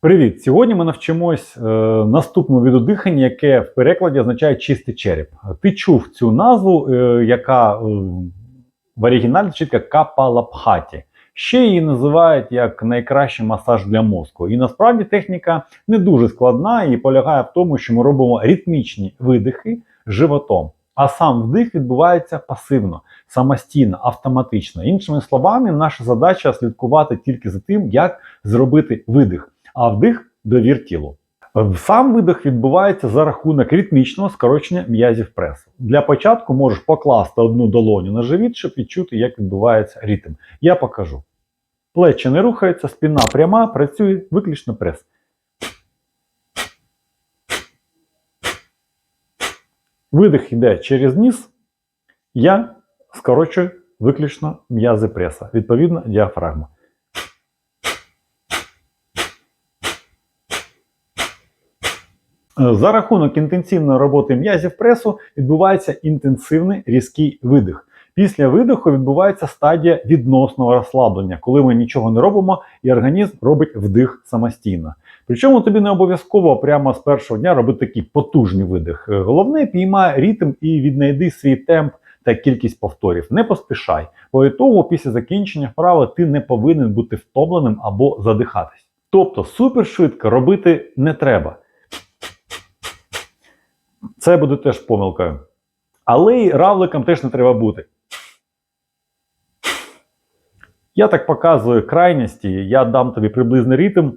Привіт! Сьогодні ми навчимось е, наступному виду дихання, яке в перекладі означає чистий череп. Ти чув цю назву, е, яка е, в оригіналі чітка капалабхаті. Ще її називають як найкращий масаж для мозку. І насправді техніка не дуже складна і полягає в тому, що ми робимо ритмічні видихи животом. А сам вдих відбувається пасивно, самостійно, автоматично. Іншими словами, наша задача слідкувати тільки за тим, як зробити видих, а вдих довір тілу. Сам видих відбувається за рахунок ритмічного скорочення м'язів пресу. Для початку можеш покласти одну долоню на живіт, щоб відчути, як відбувається ритм. Я покажу. Плечі не рухаються, спина пряма, працює виключно прес. Видих йде через ніс, я скорочую виключно м'язи преса, відповідно, діафрагма. За рахунок інтенсивної роботи м'язів пресу відбувається інтенсивний різкий видих. Після видиху відбувається стадія відносного розслаблення, коли ми нічого не робимо, і організм робить вдих самостійно. Причому тобі не обов'язково прямо з першого дня робити такий потужний видих. Головне, піймай ритм і віднайди свій темп та кількість повторів. Не поспішай. По ітогу, після закінчення вправи ти не повинен бути втомленим або задихатись. Тобто супершвидко робити не треба. Це буде теж помилкою. Але й равликам теж не треба бути. Я так показую крайності, я дам тобі приблизний ритм,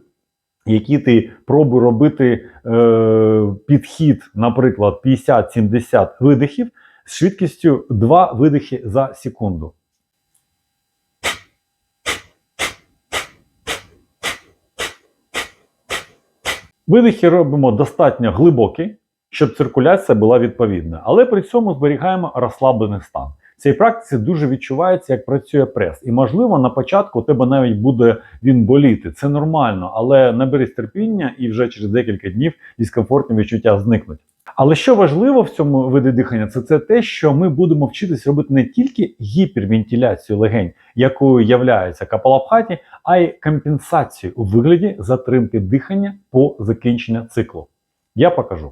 який ти пробуй робити е, підхід, наприклад, 50-70 видихів з швидкістю 2 видихи за секунду. Видихи робимо достатньо глибокі, щоб циркуляція була відповідна, але при цьому зберігаємо розслаблений стан. В цій практиці дуже відчувається, як працює прес. І, можливо, на початку у тебе навіть буде він боліти. Це нормально, але наберись терпіння і вже через декілька днів дискомфортні відчуття зникнуть. Але що важливо в цьому виді дихання, це, це те, що ми будемо вчитись робити не тільки гіпервентиляцію легень, якою являється капалабхаті, а й компенсацію у вигляді затримки дихання по закінченню циклу. Я покажу.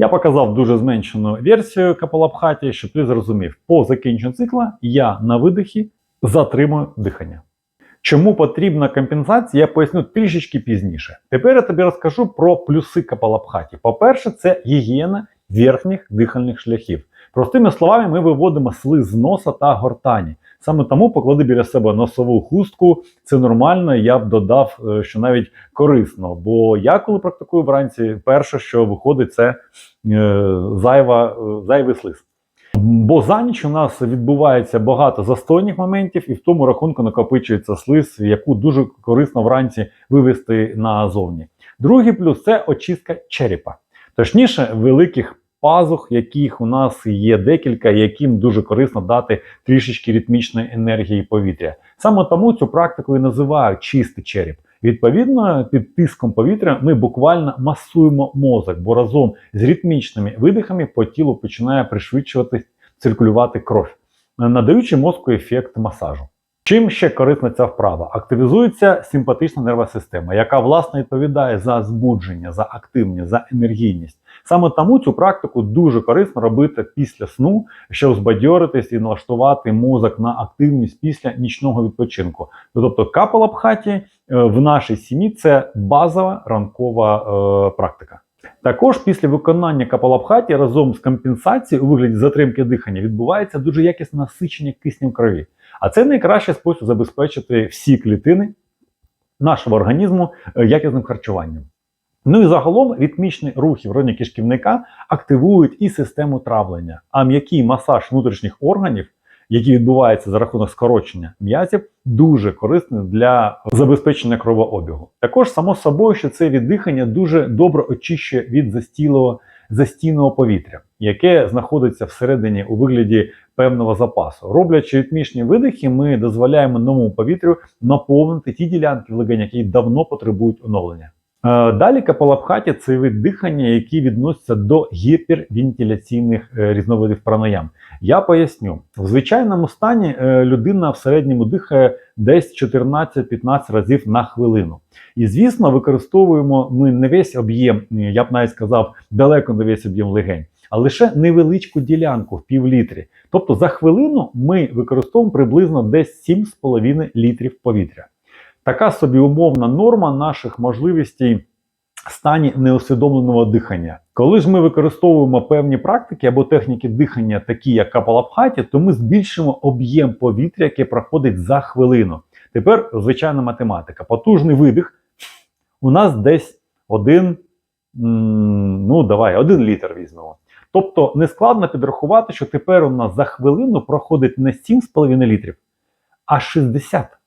Я показав дуже зменшену версію капалабхаті, щоб ти зрозумів, по закінченню цикла я на видихі затримую дихання. Чому потрібна компенсація, я поясню трішечки пізніше. Тепер я тобі розкажу про плюси капалабхаті. По-перше, це гігієна верхніх дихальних шляхів. Простими словами, ми виводимо слиз з носа та гортані. Саме тому поклади біля себе носову хустку. Це нормально. Я б додав, е, що навіть корисно. Бо я, коли практикую вранці, перше, що виходить, це е, зайва, е, зайвий слиз. Бо за ніч у нас відбувається багато застойних моментів, і в тому рахунку накопичується слиз, яку дуже корисно вранці вивести назовні. Другий плюс це очистка черепа, точніше, великих пазух, яких у нас є декілька, яким дуже корисно дати трішечки ритмічної енергії повітря. Саме тому цю практику і називають чистий череп. Відповідно, під тиском повітря ми буквально масуємо мозок, бо разом з ритмічними видихами по тілу починає пришвидшувати циркулювати кров, надаючи мозку ефект масажу. Чим ще корисна ця вправа? Активізується симпатична нервова система, яка власне відповідає за збудження, за активність, за енергійність. Саме тому цю практику дуже корисно робити після сну, щоб збадьоритись і налаштувати мозок на активність після нічного відпочинку. Тобто капалабхаті е, в нашій сім'ї це базова ранкова е, практика. Також після виконання капалабхаті разом з компенсацією у вигляді затримки дихання відбувається дуже якісне насичення киснем крові. А це найкращий спосіб забезпечити всі клітини нашого організму е, якісним харчуванням. Ну і загалом ритмічні рухи в районі кишківника активують і систему травлення, а м'який масаж внутрішніх органів, який відбувається за рахунок скорочення м'язів, дуже корисний для забезпечення кровообігу. Також, само собою, що це віддихання дуже добре очищує від застілого застійного повітря, яке знаходиться всередині у вигляді певного запасу. Роблячи ритмічні видихи, ми дозволяємо новому повітрю наповнити ті ділянки в легень, які давно потребують оновлення. Е, Далі капалабхаті це вид дихання, який відноситься до гіпервентиляційних е, різновидів пранаям. Я поясню, в звичайному стані е, людина в середньому дихає десь 14-15 разів на хвилину. І звісно, використовуємо ми не весь об'єм, я б навіть сказав, далеко не весь об'єм легень, а лише невеличку ділянку в півлітрі. Тобто за хвилину ми використовуємо приблизно десь 7,5 літрів повітря. Така собі умовна норма наших можливостей в стані неусвідомленого дихання. Коли ж ми використовуємо певні практики або техніки дихання, такі як капалабхаті, то ми збільшимо об'єм повітря, яке проходить за хвилину. Тепер звичайна математика. Потужний видих у нас десь один, ну давай, один літр візьмемо. Тобто нескладно підрахувати, що тепер у нас за хвилину проходить не 7,5 літрів, а 60.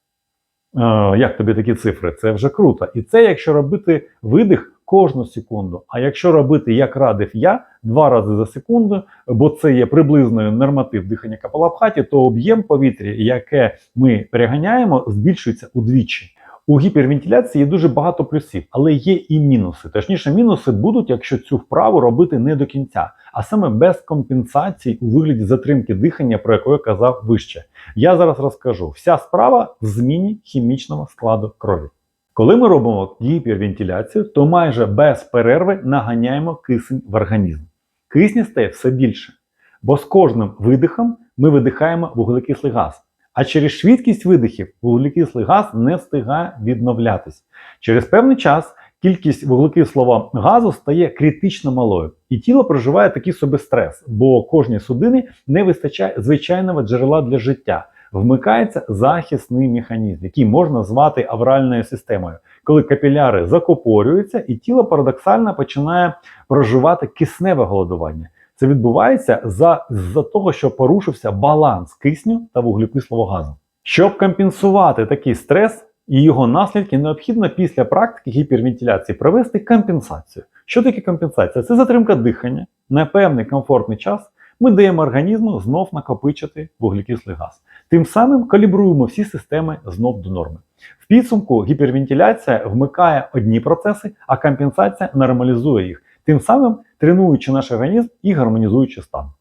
Е, як тобі такі цифри? Це вже круто. І це якщо робити видих кожну секунду. А якщо робити, як радив я, два рази за секунду, бо це є приблизною норматив дихання капалабхаті, то об'єм повітря, яке ми переганяємо, збільшується удвічі. У гіпервентиляції є дуже багато плюсів, але є і мінуси. Точніше, мінуси будуть, якщо цю вправу робити не до кінця, а саме без компенсацій у вигляді затримки дихання, про яку я казав вище. Я зараз розкажу. Вся справа в зміні хімічного складу крові. Коли ми робимо гіпервентиляцію, то майже без перерви наганяємо кисень в організм. Кисня стає все більше, бо з кожним видихом ми видихаємо вуглекислий газ. А через швидкість видихів вуглекислий газ не встигає відновлятись. Через певний час кількість вуглекислого газу стає критично малою, і тіло проживає такий собі стрес, бо кожній судині не вистачає звичайного джерела для життя. Вмикається захисний механізм, який можна звати авральною системою, коли капіляри закупорюються, і тіло парадоксально починає проживати кисневе голодування. Це відбувається за, за того, що порушився баланс кисню та вуглекислого газу. Щоб компенсувати такий стрес і його наслідки, необхідно після практики гіпервентиляції провести компенсацію. Що таке компенсація? Це затримка дихання на певний комфортний час. Ми даємо організму знов накопичити вуглекислий газ. Тим самим калібруємо всі системи знов до норми. В підсумку гіпервентиляція вмикає одні процеси, а компенсація нормалізує їх, тим самим тренуючи наш організм і гармонізуючи стан.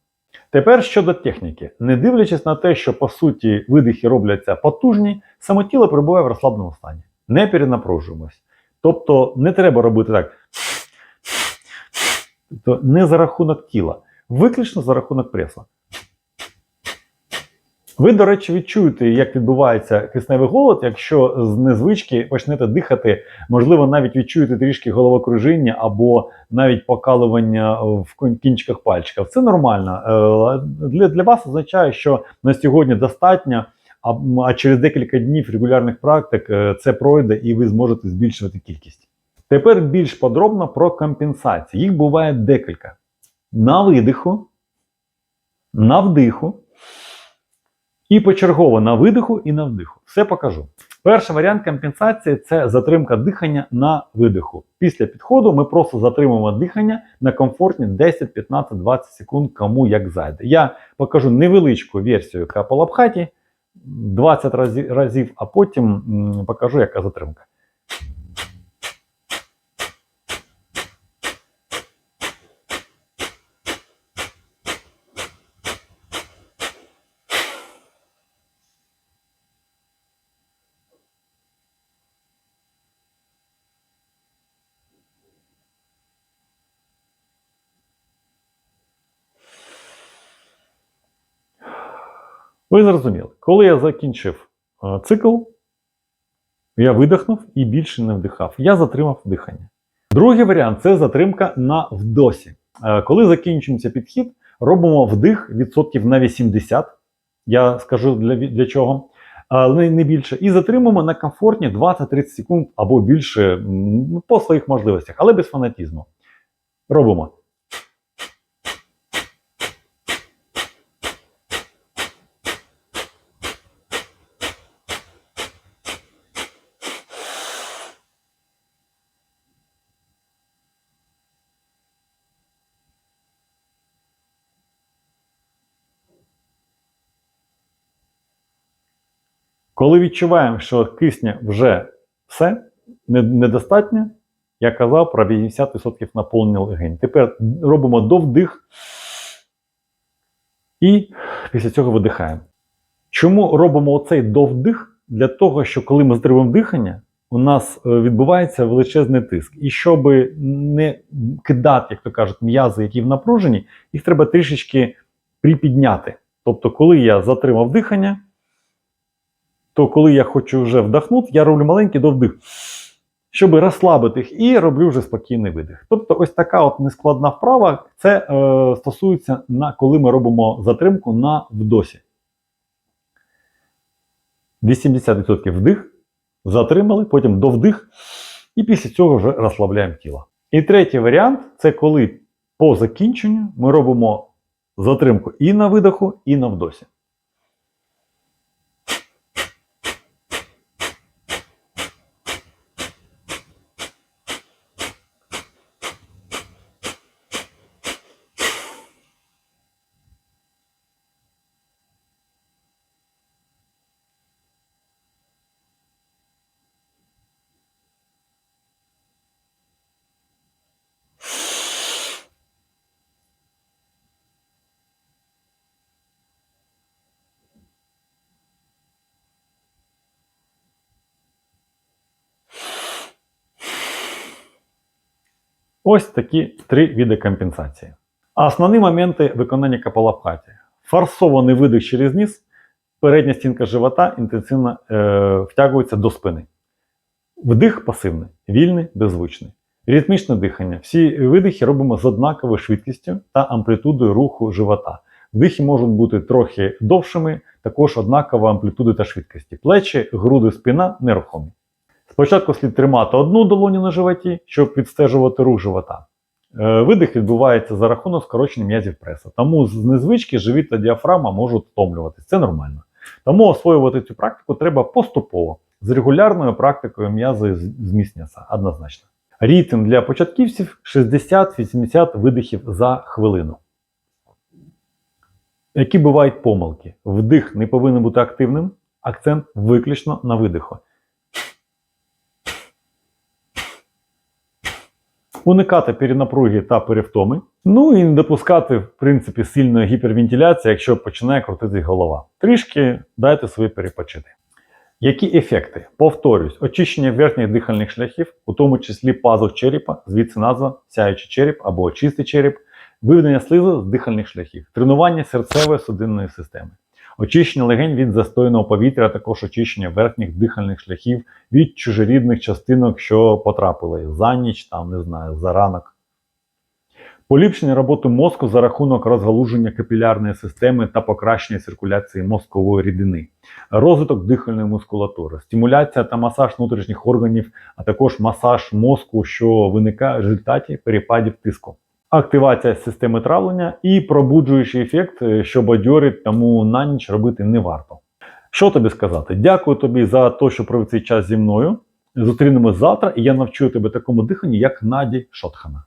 Тепер щодо техніки, не дивлячись на те, що по суті видихи робляться потужні, само тіло перебуває в розслабленому стані. Не перенапружуємось. Тобто не треба робити так. Тобто не за рахунок тіла, виключно за рахунок пресу. Ви, до речі, відчуєте, як відбувається кисневий голод, якщо з незвички почнете дихати, можливо, навіть відчуєте трішки головокружіння або навіть покалування в кінчиках пальчиків. Це нормально. Е, Для, для вас означає, що на сьогодні достатньо, а, а через декілька днів регулярних практик е, це пройде і ви зможете збільшувати кількість. Тепер більш подробно про компенсації. Їх буває декілька. На видиху, на вдиху. І почергово на видиху і на вдиху. Все покажу. Перший варіант компенсації це затримка дихання на видиху. Після підходу ми просто затримуємо дихання на комфортні 10, 15, 20 секунд, кому як зайде. Я покажу невеличку версію капалабхаті 20 разів, а потім покажу, яка затримка. Ви зрозуміли, коли я закінчив е, цикл, я видихнув і більше не вдихав. Я затримав дихання. Другий варіант це затримка на вдосі. Е, коли закінчується підхід, робимо вдих відсотків на 80. Я скажу для, для чого, але не більше. І затримуємо на комфортні 20-30 секунд або більше по своїх можливостях, але без фанатізму. Робимо. Коли відчуваємо, що кисня вже все, недостатньо, Я казав про 80% наповнення легень. Тепер робимо довдих і після цього видихаємо. Чому робимо оцей довдих? Для того, що коли ми затримуємо дихання, у нас е, відбувається величезний тиск. І щоб не кидати, як то кажуть, м'язи, які в напруженні, їх треба трішечки припідняти. Тобто, коли я затримав дихання, то коли я хочу вже вдохнути, я роблю маленький довдих, щоб розслабити їх, і роблю вже спокійний видих. Тобто, ось така от нескладна вправа, це е, стосується на коли ми робимо затримку на вдосі. 80% вдих, затримали, потім довдих, і після цього вже розслабляємо тіло. І третій варіант це коли по закінченню ми робимо затримку і на видоху, і на вдосі. Ось такі три види компенсації. А основні моменти виконання капалабхаті. Форсований видих через ніс, передня стінка живота інтенсивно е, втягується до спини. Вдих пасивний, вільний, беззвучний. Ритмічне дихання. Всі видихи робимо з однаковою швидкістю та амплітудою руху живота. Вдихи можуть бути трохи довшими, також однакова амплітуди та швидкості. Плечі, груди, спина нерухомі. Спочатку слід тримати одну долоню на животі, щоб відстежувати рух живота. Е, Видих відбувається за рахунок скорочення м'язів преса. Тому з незвички живіт та діафрагма можуть втомлюватися. Це нормально. Тому освоювати цю практику треба поступово. З регулярною практикою м'язи зміцняться однозначно. Ритм для початківців 60-80 видихів за хвилину. Які бувають помилки? Вдих не повинен бути активним, акцент виключно на видиху. Уникати перенапруги та перевтоми. Ну і не допускати, в принципі, сильної гіпервентиляції, якщо починає крутитись голова. Трішки дайте собі перепочити. Які ефекти? Повторюсь, очищення верхніх дихальних шляхів, у тому числі пазух черепа, звідси назва сяючий череп або чистий череп, виведення слизу з дихальних шляхів, тренування серцевої судинної системи, очищення легень від застойного повітря, а також очищення верхніх дихальних шляхів від чужорідних частинок, що потрапили за ніч, там не знаю, за ранок. Поліпшення роботи мозку за рахунок розгалуження капілярної системи та покращення циркуляції мозкової рідини, розвиток дихальної мускулатури, стимуляція та масаж внутрішніх органів, а також масаж мозку, що виникає в результаті перепадів тиску. Активація системи травлення і пробуджуючий ефект, е, що бадьорить, тому на ніч робити не варто. Що тобі сказати? Дякую тобі за те, що провів цей час зі мною. Зустрінемось завтра, і я навчу тебе такому диханню, як Наді Шотхана.